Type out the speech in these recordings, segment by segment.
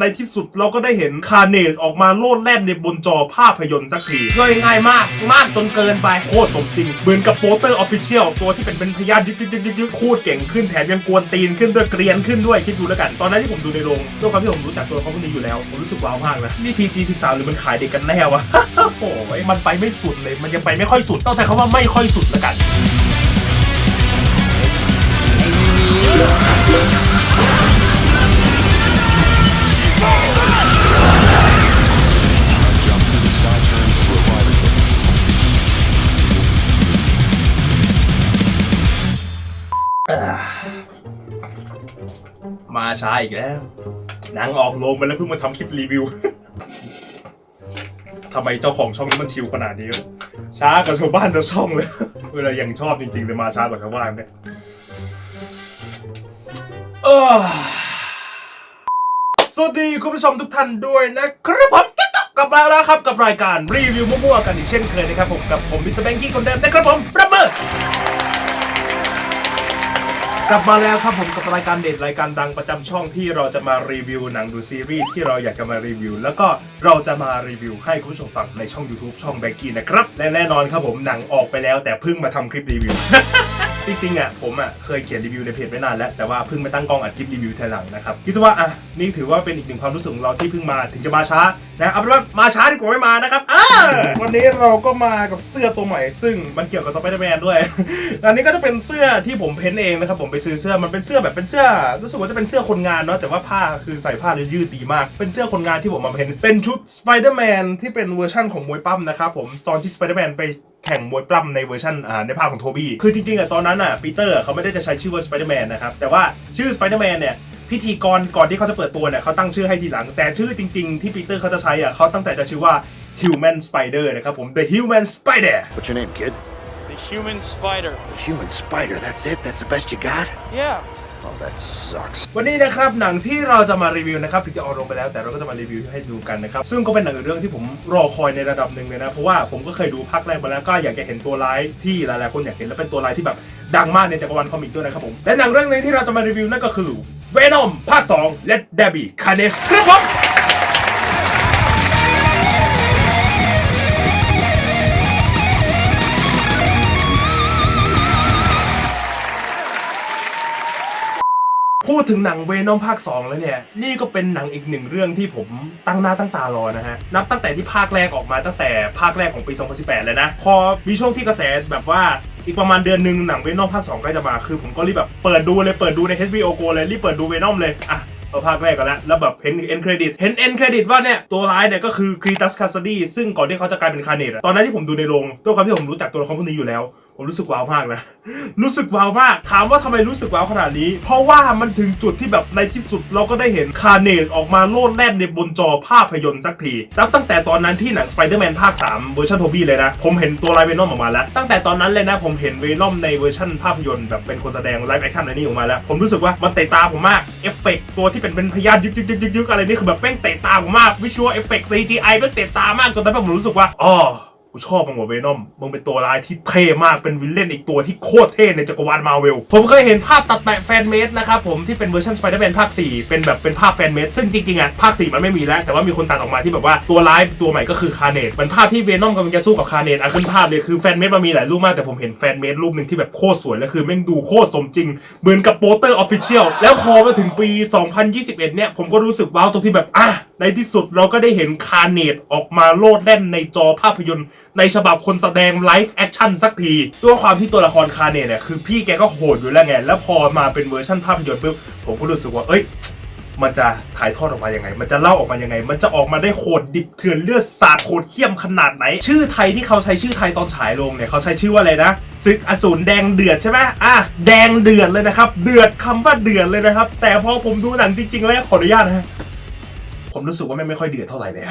ในที่สุดเราก็ได้เห็นคาเนตออกมาโลดแล่นในบนจอภาพยนตร์สักทีย่อยง่ายมาก มากจนเกินไปโคตรสมจริง เหมือนกับโปสเตอร์ออฟฟิเชียลตัวที่เป็นเป็นพยานยึกยึกยึกยึกยึกโคตรเก่งขึ้นแถมยังกวนตีนขึ้นด้วยเกรียนขึ้นด้วยคิดดูแล้วกัน ตอนนั้นที่ผมดูในโรงด้วยความที่ผมรู้จักตัวเขาคนนี้อยู่แล้วผมรู้สึกว้าวมากนะนี่ PG 13หรือมันขายเด็กกันแน่วะโอ้ยมันไปไม่สุดเลย มันยังไปไม่ค่อยสุดต้องใช้คำว่าไม่ค่อยสุดแล้วกัน อีกแล้วหนังออกโรงไปแล้วเพิ่งมาทำคลิปรีวิว ทำไมเจ้าของช่องนี้มันชิวขนาดนี้ ช้ากว่าชาวบ้านชาวช่องเลย เวลายังชอบจริงๆแต่มาช้ากว่าชาวบ้านเนี่ยสวัสดีคุณผู้ชมทุกท่านด้วยนะครับผมกลับมาแล้วครับกับรายการรีวิวมั่วๆกันอีกเช่นเคยนะครับผมกับผมมิสเตอร์แบงกี้คนเดิมนะครับผม กลับมาแล้วครับผมกับรายการเด็ดรายการดังประจำช่องที่เราจะมารีวิวหนังดูซีรีส์ที่เราอยากจะมารีวิว แล้วก็เราจะมารีวิวให้คุณผู้ชมฟังในช่อง YouTube ช่องแบงกี้นะครับและแน่นอนครับผมหนังออกไปแล้วแต่เพิ่งมาทำคลิปรีวิว จริงๆอะผมอะเคยเขียนรีวิวในเพจไว้นานแล้ว แต่ว่าเพิ่งมาตั้งกล้องอัดคลิปรีวิวทีหลังนะครับคิดซะว่าอะนี่ถือว่าเป็นอีกหนึ่งความรู้สึกของเราที่เพิ่งมาถึงจะมาช้านะเอาเป็นว่ามาช้าดีกว่าไม่มานะครับอ่าวันนี้เราก็มากับเสื้อตัวใหม่ ซึ่งมันเกี่ยวกับสไปเดอร์แมนด้วย อันนี้ก็จะเป็นเสื้อที่ผมเพ้นท์เองนะครับผมไปซื้อเสื้อมันเป็นเสื้อแบบเป็นเสื้อรู้สึกว่าจะเป็นเสื้อคนงานเนาะแต่ว่าผ้าคือใส่ผ้าเนี่ยยืดดีมาก เป็นเสื้อคนงานที่ผมมาเพ้นท์เป็นชุดสไปเดอร์แมนที่เป็นเวอร์ชั่นของมวยปั้มนะครับผมตอนที่สไปเดอร์แมนไป แข่งมวยปล้ำในเวอร์ชันอ่าในภาคของโทบี้ คือจริงๆอะตอนนั้นอะปีเตอร์เขาไม่ได้จะใช้ชื่อว่าสไปเดอร์แมนนะครับ แต่ว่าชื่อสไปเดอร์แมนเนี่ยพิธีกรก่อนที่เขาจะเปิดตัวเนี่ยเขาตั้งชื่อให้ทีหลัง แต่ชื่อจริงๆที่ปีเตอร์เขาจะใช้อะเขาตั้งแต่จะชื่อว่า Human Spider นะครับผม The Human Spider What's your name, kid? The human spider. The human spider. That's it? That's the best you got? Yeah. Oh, that sucks. วันนี้นะครับหนังที่เราจะมารีวิวนะครับถึงจะออกลงไปแล้วแต่เราก็จะมารีวิวให้ดูกันนะครับซึ่งก็เป็นหนังเรื่องที่ผมรอคอยในระดับหนึ่งเลยนะเพราะว่าผมก็เคยดูภาคแรกมาแล้วก็อยากจะเห็นตัวร้ายที่หลายๆคนอยากเห็นและเป็นตัวร้ายที่แบบดังมากในจักรวาลคอมิกด้วยนะครับผมและหนังเรื่องนี้ที่เราจะมารีวิวนั่นก็คือ Venom ภาค 2 Let There Be Carnage ครับผม พูดถึงหนังเวนอมภาค 2 แล้วเนี่ย นี่ก็เป็นหนังอีกหนึ่งเรื่องที่ผมตั้งหน้าตั้งตารอนะฮะ นับตั้งแต่ที่ภาคแรกออกมาตั้งแต่ภาคแรกของปี 2018 เลยนะ พอมีช่วงที่กระแสแบบว่าอีกประมาณเดือนหนึ่งหนังเวนอมภาค 2 ใกล้จะมา คือผมก็รีบแบบเปิดดูเลยเปิดดูใน HBO Go เลยรีบเปิดดูเวนอมเลยอะเอาภาคแรกกันแล้ว แล้วแบบเห็นเอ็นเครดิต เห็นเอ็นเครดิตว่าเนี่ย ตัวร้ายเนี่ยก็คือครีตัสคาสดีซึ่งก่อนที่เขาจะกลายเป็นคาเนตตอนนั้นที่ผมดูในโรงด้วยความที่ผมรู้จักตัวละครพวกนี้อยู่แล้ว ผมรู้สึกว้าวมากนะ รู้สึกว้าวมาก ถามว่าทำไมรู้สึกว้าวขนาดนี้ เพราะว่ามันถึงจุดที่แบบในที่สุดเราก็ได้เห็นคาเนตออกมาโลดแล่นในบนจอภาพยนตร์สักทีนับตั้งแต่ตอนนั้นที่หนัง Spider-Man ภาค 3 เวอร์ชันโทบี้เลยนะ ผมเห็นตัวไลเวนอมออกมาแล้ว ตั้งแต่ตอนนั้นเลยนะ ผมเห็นเวนอมในเวอร์ชันภาพยนตร์แบบเป็นคนแสดงไลฟ์แอคชั่นอะไรนี่ออกมาแล้ว ผมรู้สึกว่ามันเตะตาผมมาก เอฟเฟกต์ตัวที่เป็นเป็นพยานยึกยึกยึกยึกยึกอะไรนี่คือแบบแม่งเตะตาผมมากวิชวลเอฟเฟกต์ CGI แม่งเตะตามากจนตอนนั้นผมรู้สึกว่าอ๋อ กูชอบมึงว่ะเวนอมมึงเป็นตัวร้ายที่เท่มากเป็นวิลเลนอีกตัวที่โคตรเท่ในจักรวาลมาเวลผมเคยเห็นภาพตัดแปะแฟนเมดนะครับผมที่เป็นเวอร์ชันสไปเดอร์แมนภาค 4 เป็นแบบเป็นภาพแฟนเมดซึ่งจริงๆอะภาค 4 มันไม่มีแล้ว แต่ว่ามีคนตัดออกมาที่แบบว่าตัวร้ายตัวใหม่ก็คือคาเนตเป็นภาพที่เวนอมกำลังจะสู้กับคาเนตอะขึ้นภาพเลยคือแฟนเมดมันมีหลายรูปมากแต่ผมเห็นแฟนเมดรูปหนึ่งที่แบบโคตรสวยแล้วคือแม่งดูโคตรสมจริงเหมือนกับโปสเตอร์ออฟฟิเชียลแล้วพอมาถึงปี 2021 เนี่ยผมก็รู้สึกว้าวตรงที่แบบอะในที่สุดเราก็ได้เห็นคาเนตออกมาโลดแล่นในจอภาพยนตร์ในฉบับคนแสดงไลฟ์แอคชั่นสักทีด้วยความที่ตัวละครคาเนตเนี่ยคือพี่แกก็โหดอยู่แล้วไง แล้วพอมาเป็นเวอร์ชันภาพยนตร์ปุ๊บผมก็รู้สึกว่าเอ้ยมันจะถ่ายทอดออกมายังไง มันจะเล่าออกมายังไง มันจะออกมาได้โหดดิบเถื่อนเลือดสาดโหดเขี้ยมขนาดไหน ชื่อไทยที่เขาใช้ชื่อไทยตอนฉายลงเนี่ยเขาใช้ชื่อว่าอะไรนะศึกอสูรแดงเดือดใช่ไหมอะแดงเดือดเลยนะครับ เดือดคำว่าเดือดเลยนะครับ แต่พอผมดูหนังจริงๆแล้วขออนุญาตนะฮะผมรู้สึกว่าไม่ไม่ค่อยเดือดเท่าไหร่เลย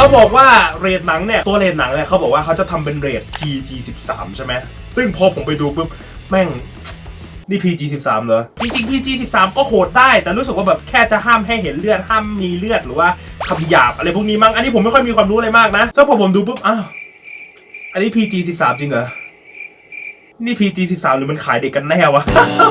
เขาบอกว่าเรทหนังเนี่ย ตัวเรทหนังเนี่ยเขาบอกว่าเขาจะทำเป็นเรท PG 13ใช่ไหมซึ่งพอผมไปดูปุ๊บแม่งนี่ PG 13เหรอ จริงๆ PG 13ก็โหดได้ แต่รู้สึกว่าแบบแค่จะห้ามให้เห็นเลือด ห้ามมีเลือดหรือว่าคำหยาบอะไรพวกนี้มั้ง อันนี้ผมไม่ค่อยมีความรู้อะไรมากนะซึ่งพอผมดูปุ๊บ อ้าว อันนี้ PG 13จริงเหรอ นี่ PG 13หรือมันขายเด็กกันแน่วะ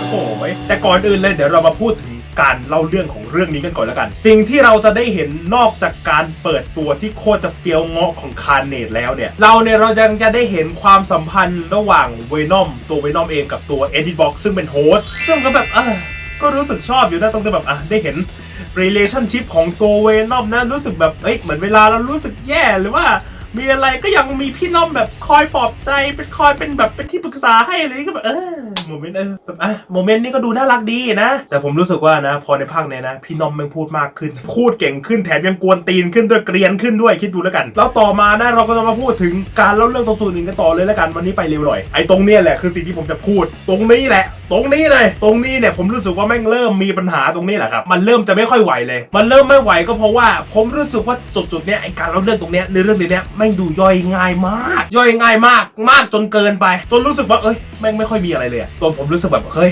โอ้ยแต่ก่อนอื่นเลยเดี๋ยวเรามาพูดถึง การเล่าเรื่องของเรื่องนี้กันก่อนแล้วกัน สิ่งที่เราจะได้เห็นนอกจากการเปิดตัวที่โคตรจะเฟี้ยวเงาะของคาร์เนตแล้วเนี่ย เราเนี่ยเรายังจะได้เห็นความสัมพันธ์ระหว่างเวนอมตัวเวนอมเองกับตัวเอ็ดดี้บ็อกซึ่งเป็นโฮสซึ่งก็แบบเออก็รู้สึกชอบอยู่นะตรงที่แบบอะได้เห็น relationship ของตัวเวนอมนะรู้สึกแบบเอ้ยเหมือนเวลาเรารู้สึกแย่หรือว่า มีอะไรก็ยังมีพี่น้อมแบบคอยปลอบใจเป็นคอยเป็นแบบเป็นที่ปรึกษาให้อะไรอย่างเงี้ยก็แบบเออโมเมนต์เออแบบอะโมเมนต์นี้ก็ดูน่ารักดีนะ แต่ผมรู้สึกว่านะ พอในภาคเนี้ยนะ พี่น้อมมันพูดมากขึ้น พูดเก่งขึ้นแถมยังกวนตีนขึ้นด้วยเกรียนขึ้นด้วยคิดดูแล้วกัน แล้วต่อมานะเราก็จะมาพูดถึงการเล่าเรื่องตัวสูตรอื่นกันต่อเลยแล้วกันวันนี้ไปเร็วหน่อยไอ้ตรงเนี้ยแหละคือสิ่งที่ผมจะพูด ตรงนี้แหละ ตรงนี้เลย ตรงนี้เนี่ยผมรู้สึกว่าแม่งเริ่มมีปัญหาตรงนี้แหละครับมันเริ่มจะไม่ค่อยไหวเลย มันเริ่มไม่ไหวก็เพราะว่า ผมรู้สึกว่าจุดๆเนี้ยไอการเล่าเรื่องตรงเนี้ยในเรื่องนี้เนี้ยแม่งดูย่อยง่ายมาก ย่อยง่ายมากมากจนเกินไปจนรู้สึกว่าเอ้ยแม่งไม่ค่อยมีอะไรเลยอะตัวผมรู้สึกแบบเฮ้ย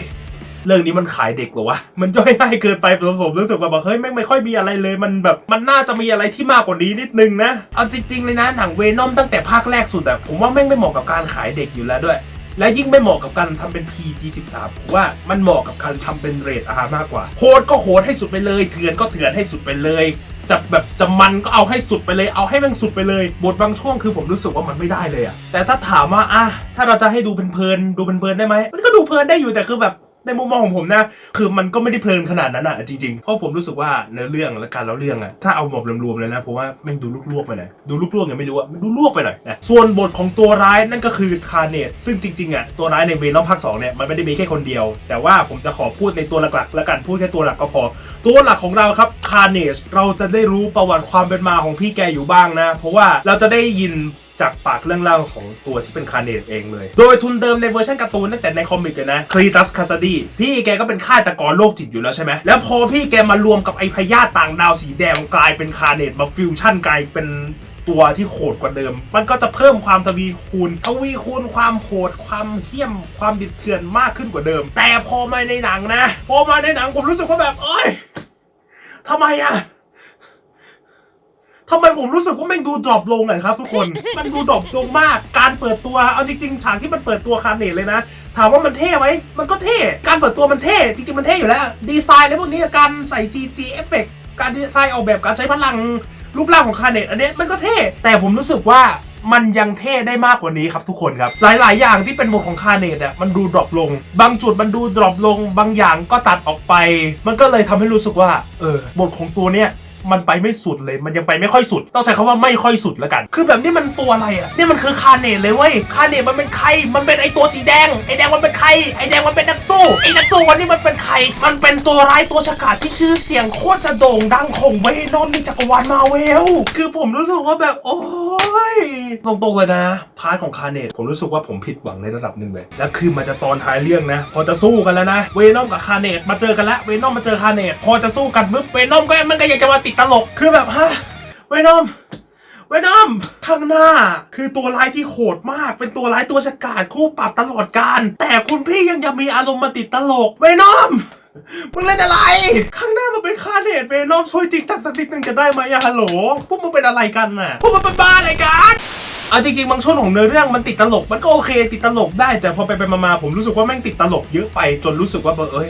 เรื่องนี้มันขายเด็กหรอวะ มันย่อยง่ายเกินไปผมผมรู้สึกแบบเฮ้ยแม่งไม่ค่อยมีอะไรเลย มันแบบมันน่าจะมีอะไรที่มากกว่านี้นิดนึงนะ เอาจริงๆเลยนะหนังเวนอมตั้งแต่ภาคแรกสุดอะผมว่าแม่งไม่เหมาะกับการขายเด็กอยู่แล้วด้วย และยิ่งไม่เหมาะกับการทำเป็น PG13 ผมว่ามันเหมาะกับการทำเป็นเรท R มากกว่าโหดก็โหดให้สุดไปเลย เถื่อนก็เถื่อนให้สุดไปเลย จะแบบจะมันก็เอาให้สุดไปเลยเอาให้มันสุดไปเลย บทบางช่วงคือผมรู้สึกว่ามันไม่ได้เลยอะแต่ถ้าถามว่าอะถ้าเราจะให้ดูเพลินๆดูเป็นเพลินๆได้ไหมมันก็ดูเพลินได้อยู่แต่คือแบบ ในมุมมองของผมนะ คือมันก็ไม่ได้เพลินขนาดนั้นอะจริงๆ เพราะผมรู้สึกว่าเนื้อเรื่องและการเล่าเรื่องอะถ้าเอาแบบรวมๆเลยนะผมว่าแม่งดูลวกๆไปหน่อยดูลวกๆยังไม่รู้อะมันดูลวกไปหน่อยนะส่วนบทของตัวร้ายนั่นก็คือคาร์เนตซึ่งจริงๆอะตัวร้ายในเวนอมภาคสองเนี่ยมันไม่ได้มีแค่คนเดียว แต่ว่าผมจะขอพูดในตัวหลักๆแล้วกันพูดแค่ตัวหลักก็พอ ตัวหลักของเราครับคาร์เนตเราจะได้รู้ประวัติความเป็นมาของพี่แกอยู่บ้างนะ เพราะว่าเราจะได้ยิน จากปากเรื่องเล่าของตัวที่เป็นคาร์เนตเองเลย โดยทุนเดิมในเวอร์ชันการ์ตูนตั้งแต่ในคอมิกเลยนะครีตัสคาซาดีพี่แกก็เป็นฆาตกรโรคจิตอยู่แล้วใช่ไหมแล้วพอพี่แกมารวมกับไอพยาต่างดาวสีแดงกลายเป็นคาร์เนตมาฟิวชั่นกลายเป็นตัวที่โหดกว่าเดิม มันก็จะเพิ่มความทวีคูณทวีคูณความโหด ความเหี้ยม ความดิบเถื่อนมากขึ้นกว่าเดิม แต่พอมาในหนังนะ พอมาในหนังผมรู้สึกว่าแบบเอ้ยทำไมอะ ทำไมผมรู้สึกว่าแม่งดูดรอปลงเลยครับทุกคน มันดูดรอปลงมาก การเปิดตัว เอาจริงๆ ฉากที่มันเปิดตัวคาร์เนตเลยนะ ถามว่ามันเท่ไหม มันก็เท่ การเปิดตัวมันเท่ จริงๆ มันเท่อยู่แล้ว ดีไซน์อะไรพวกนี้ การใส่ CG เอฟเฟกการดีไซน์ออกแบบการใช้พลังรูปร่างของคาร์เนตอันนี้มันก็เท่ แต่ผมรู้สึกว่ามันยังเท่ได้มากกว่านี้ครับทุกคนครับ หลาย ๆ อย่างที่เป็นบทของคาร์เนตอะมันดูดรอปลง บางจุดมันดูดรอปลง บางอย่างก็ตัดออกไป มันก็เลยทำให้รู้สึกว่าเออบทของตัวเนี้ย มันไปไม่สุดเลย มันยังไปไม่ค่อยสุด ต้องใช้คำว่าไม่ค่อยสุดแล้วกัน คือแบบนี้มันตัวอะไรอะ นี่มันคือคาร์เนตเลยเว้ย คาร์เนตมันเป็นใคร มันเป็นไอตัวสีแดง ไอแดงมันเป็นใคร ไอแดงมันเป็นนักสู้ ไอนักสู้วันนี้มันเป็นใคร มันเป็นตัวร้ายตัวฉกาจที่ชื่อเสียงโคตรจะโด่งดังของเวนอมในจักรวาลมาเวล คือผมรู้สึกว่าแบบโอ้ย ตรงๆเลยนะ พาร์ทของคาร์เนตผมรู้สึกว่าผมผิดหวังในระดับหนึ่งเลย แล้วคือมันจะตอนท้ายเรื่องนะ พอจะสู้กันแล้วนะ เวนอมกับคาร์เนตมาเจอกันแล้ว เวนอมมาเจอคาร์เนตพอจะสู้กันปุ๊บเวนอมก็มันก็อยากจะมาติดตลกคือแบบฮะเวนอมเวนอมข้างหน้า คือตัวร้ายที่โหดมาก เป็นตัวร้ายตัวฉกาจคู่ปรับตลอดการ แต่คุณพี่ยังจะมีอารมณ์มาติดตลกเวนอมมึงเล่นอะไร ข้างหน้ามันเป็นคาเนตเวนอมช่วยจริงจังสักนิดนึงจะได้ไหมอะฮัลโหล พวกมึงเป็นอะไรกันน่ะ พวกมึงเป็นบ้าอะไรกันเอาจริงๆ บางช่วงของเนื้อเรื่องมันติดตลก มันก็โอเค ติดตลกได้แต่พอไปไปมาๆผมรู้สึกว่าแม่งติดตลกเยอะไปจนรู้สึกว่าเบอร์เอ้ย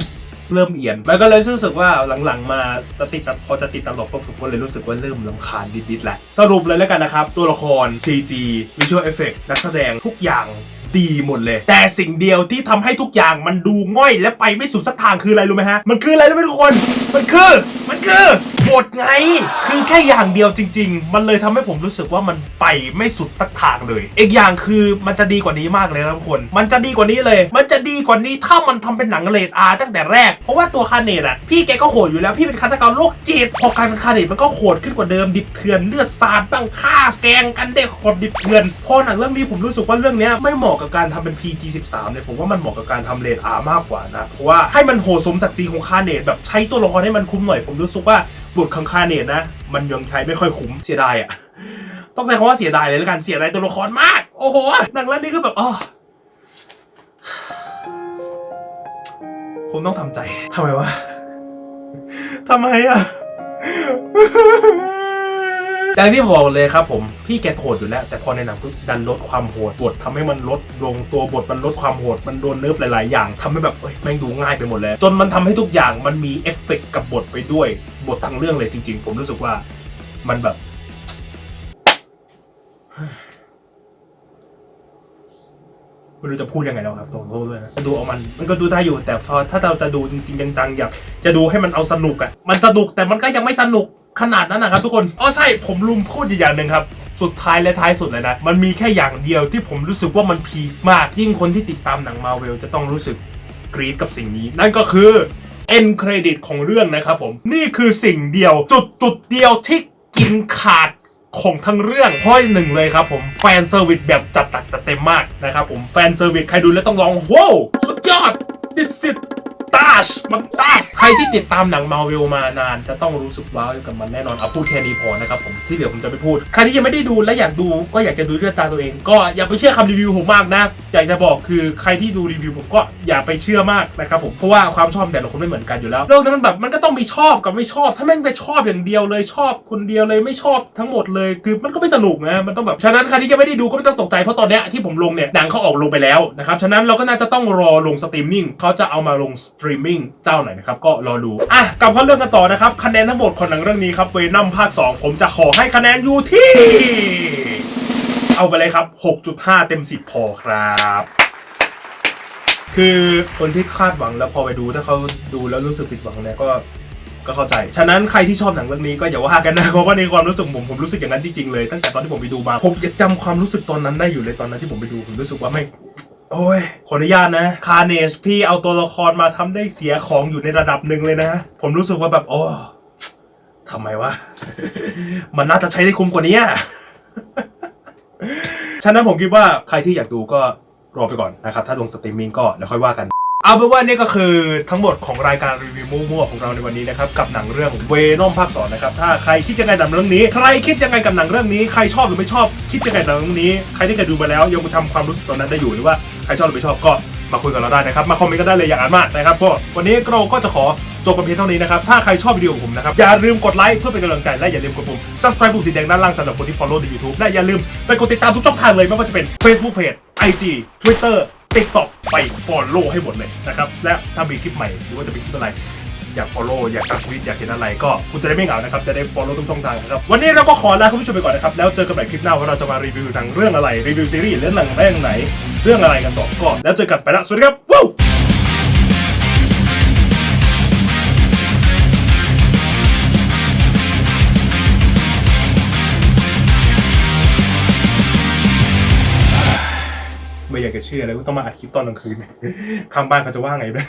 เริ่มเอียนมันก็เลยรู้สึกว่าหลังๆ มาจะติดพอจะติดตลกปุ๊บผมก็เลยรู้สึกว่าเริ่มลำคาญดิดๆแหละสรุปเลยแล้วกันนะครับ ตัวละคร CG Visual Effect นักแสดงทุกอย่างดีหมดเลย แต่สิ่งเดียวที่ทำให้ทุกอย่างมันดูง่อยและไปไม่สุดสักทางคืออะไรรู้ไหมฮะ มันคืออะไรรู้ไหมทุกคน มันคือ มันคือ บทไง คือแค่อย่างเดียวจริง ๆ มันเลยทำให้ผมรู้สึกว่ามันไปไม่สุดสักทางเลย อีกอย่างคือมันจะดีกว่านี้มากเลยนะทุกคน มันจะดีกว่านี้เลย มันจะดีกว่านี้ถ้ามันทำเป็นหนังเลดอาร์ตั้งแต่แรก เพราะว่าตัวคาเนตอะ พี่แกก็โหดอยู่แล้ว พี่เป็นฆาตกรโรคจิต พอกลายเป็นคาเนตมันก็โหดขึ้นกว่าเดิม ดิบเถื่อน เลือดสาดบ้างฆ่าแกงกันเด็กโหดดิบเถื่อน พอหนังเรื่องนี้ผมรู้สึกว่าเรื่องนี้ไม่เหมาะกับการทำเป็น PG13 เนี่ยผมว่ามันเหมาะกับการทำเลดอาร์มากกว่านะ เพราะว่าให้มันโหดสมศักดิ์ศรีของคาเนตแบบใช้ตัวละครให้มันคุ้มหน่อย ผมรู้สึกว่า บทของคาเนตนะ มันยังใช้ไม่ค่อยคุ้มเสียดายอะต้องใช้คำว่าเสียดายเลยแล้วกันเสียดายตัวละครมาก โอ้โหหนังเรื่องนี้คือแบบอ๋อผมต้องทำใจทำไมวะทำไมอะ อย่างที่บอกเลยครับผมพี่แกโหดอยู่แล้ว แต่พอในหนังปุ๊บดันลดความโหดบททำให้มันลดลงตัวบทมันลดความโหดมันโดนเนิร์ฟหลาย ๆ อย่างทำให้แบบเอ้ยแม่งดูง่ายไปหมดเลยจนมันทำให้ทุกอย่างมันมีเอฟเฟกต์กับบทไปด้วยบททั้งเรื่องเลยจริง ๆ ผมรู้สึกว่ามันแบบไม่รู้จะพูดยังไงแล้วครับตรงโทษด้วยนะดูเอามันมันก็ดูได้อยู่แต่พอถ้าเราจะดูจริงๆจังๆอยากจะดูให้มันเอาสนุกอะมันสนุกแต่มันก็ยังไม่สนุก ขนาดนั้นนะครับทุกคนอ๋อใช่ผมลืมพูดอีกอย่างหนึ่งครับสุดท้ายและท้ายสุดเลยนะ มันมีแค่อย่างเดียวที่ผมรู้สึกว่ามันพีคมาก ยิ่งคนที่ติดตามหนังมาเวลจะต้องรู้สึกกรี๊ดกับสิ่งนี้ นั่นก็คือเอ็นเครดิตของเรื่องนะครับผม นี่คือสิ่งเดียว จุดจุดเดียวที่กินขาดของทั้งเรื่องพราะหนึ่งเลยครับผม แฟนเซอร์วิสแบบจัดตักจัดเต็มมากนะครับผม แฟนเซอร์วิสใครดูแล้วต้องร้องว้าวสุดยอด this is ตาชมันตาชใครที่ติดตามหนังมาเวลมานาน จะต้องรู้สึกว้าวกับมันแน่นอนเอาพูดแค่นี้พอนะครับผมที่เหลือผมจะไม่พูด ใครที่ยังไม่ได้ดูและอยากดูก็อยากจะดูด้วยตาตัวเอง ก็อย่าไปเชื่อคำรีวิวผมมากนะอยากจะบอกคือใครที่ดูรีวิวผมก็อย่าไปเชื่อมากนะครับผมเพราะว่าความชอบแต่ละคนไม่เหมือนกันอยู่แล้วโลกนี้มันแบบมันก็ต้องมีชอบกับไม่ชอบ ถ้าแม่งไปชอบอย่างเดียวเลยชอบคนเดียวเลยไม่ชอบทั้งหมดเลยคือมันก็ไม่สนุกนะมันต้องแบบฉะนั้นใครที่ยังไม่ได้ดูก็ไม่ต้องตกใจเพราะตอนเนี้ยที่ผมลงเนี่ยหนังเขาออกลงไปแล้วนะครับฉะนั้นเราก็น่าจะต้องรอลงสตรีมมิ่งเขาจะเอามาลงสตรีมมิ่งเจ้าไหนนะครับก็รอดูอะกลับเข้าเรื่องกันต่อนะครับ คะแนนทั้งหมดของหนังเรื่องนี้ครับเวนัมภาค 2 ผมจะขอให้คะแนนอยู่ที่ เอาไปเลยครับ 6.5 เต็ม 10 พอครับคือคนที่คาดหวังแล้วพอไปดูถ้าเขาดูแล้วรู้สึกผิดหวังเนี่ยก็ก็เข้าใจ ฉะนั้นใครที่ชอบหนังเรื่องนี้ก็อย่าว่ากันนะเพราะว่าในความรู้สึกผมผมรู้สึกอย่างนั้นจริงๆเลยตั้งแต่ตอนที่ผมไปดูมาผมยังจำความรู้สึกตอนนั้นได้อยู่เลยตอนนั้นที่ผมไปดูผมรู้สึกว่าไม่ โอ้ย ขออนุญาตนะ คาเนชพี่เอาตัวละครมาทำได้เสียของอยู่ในระดับหนึ่งเลยนะ ผมรู้สึกว่าแบบ โอ้ทำไมวะ มันน่าจะใช้ได้คุ้มกว่านี้ ฉะนั้นผมคิดว่าใครที่อยากดูก็รอไปก่อนนะครับ ถ้าลงสตรีมมิ่งก็เดี๋ยวค่อยว่ากัน เอาเป็นว่านี่ก็คือทั้งหมดของรายการรีวิวมั่วๆของเราในวันนี้นะครับ กับหนังเรื่องเวนอมภาคสองนะครับ ถ้าใครคิดยังไงกับหนังเรื่องนี้ ใครคิดยังไงกับหนังเรื่องนี้ ใครชอบหรือไม่ชอบ คิดยังไงกับหนังเรื่องนี้ ใครที่เคยดูมาแล้วยังทำความรู้สึกตอนนั้นได้อยู่หรือว่า ใครชอบหรือไม่ชอบก็มาคุยกับเราได้นะครับ มาคอมเมนต์กันได้เลยอย่างอ่านมากนะครับก็วันนี้เราก็จะขอจบกันเพียงเท่านี้นะครับ ถ้าใครชอบวิดีโอของผมนะครับ อย่าลืมกดไลค์เพื่อเป็นกำลังใจ และอย่าลืมกดปุ่ม subscribe ปุ่มสีแดงด้านล่างสำหรับคนที่ follow ใน YouTube และอย่าลืมไปกดติดตามทุกช่องทางเลยไม่ว่าจะเป็น Facebook Page IG Twitter TikTok ไป follow ให้หมดเลยนะครับและถ้ามีคลิปใหม่หรือว่าจะมีคลิปอะไร อยาก follow อยากตัดทวิตอยากเห็นอะไรก็คุณจะได้ไม่เหงานะครับจะได้ follow ทุกช่องทางนะครับวันนี้เราก็ขอลาคุณผู้ชมไปก่อนนะครับแล้วเจอกันใหม่คลิปหน้าว่าเราจะมารีวิวหนังเรื่องอะไรรีวิวซีรีส์เรื่องหนังเรื่องไหน เรื่องอะไรกันต่อก็แล้วเจอกันไปละสวัสดีครับวู้ไม่อยากจะเชื่อเลยว่าต้องมาอัดคลิปตอนกลางคืนข้างบ้านเขาจะว่าไงด้วย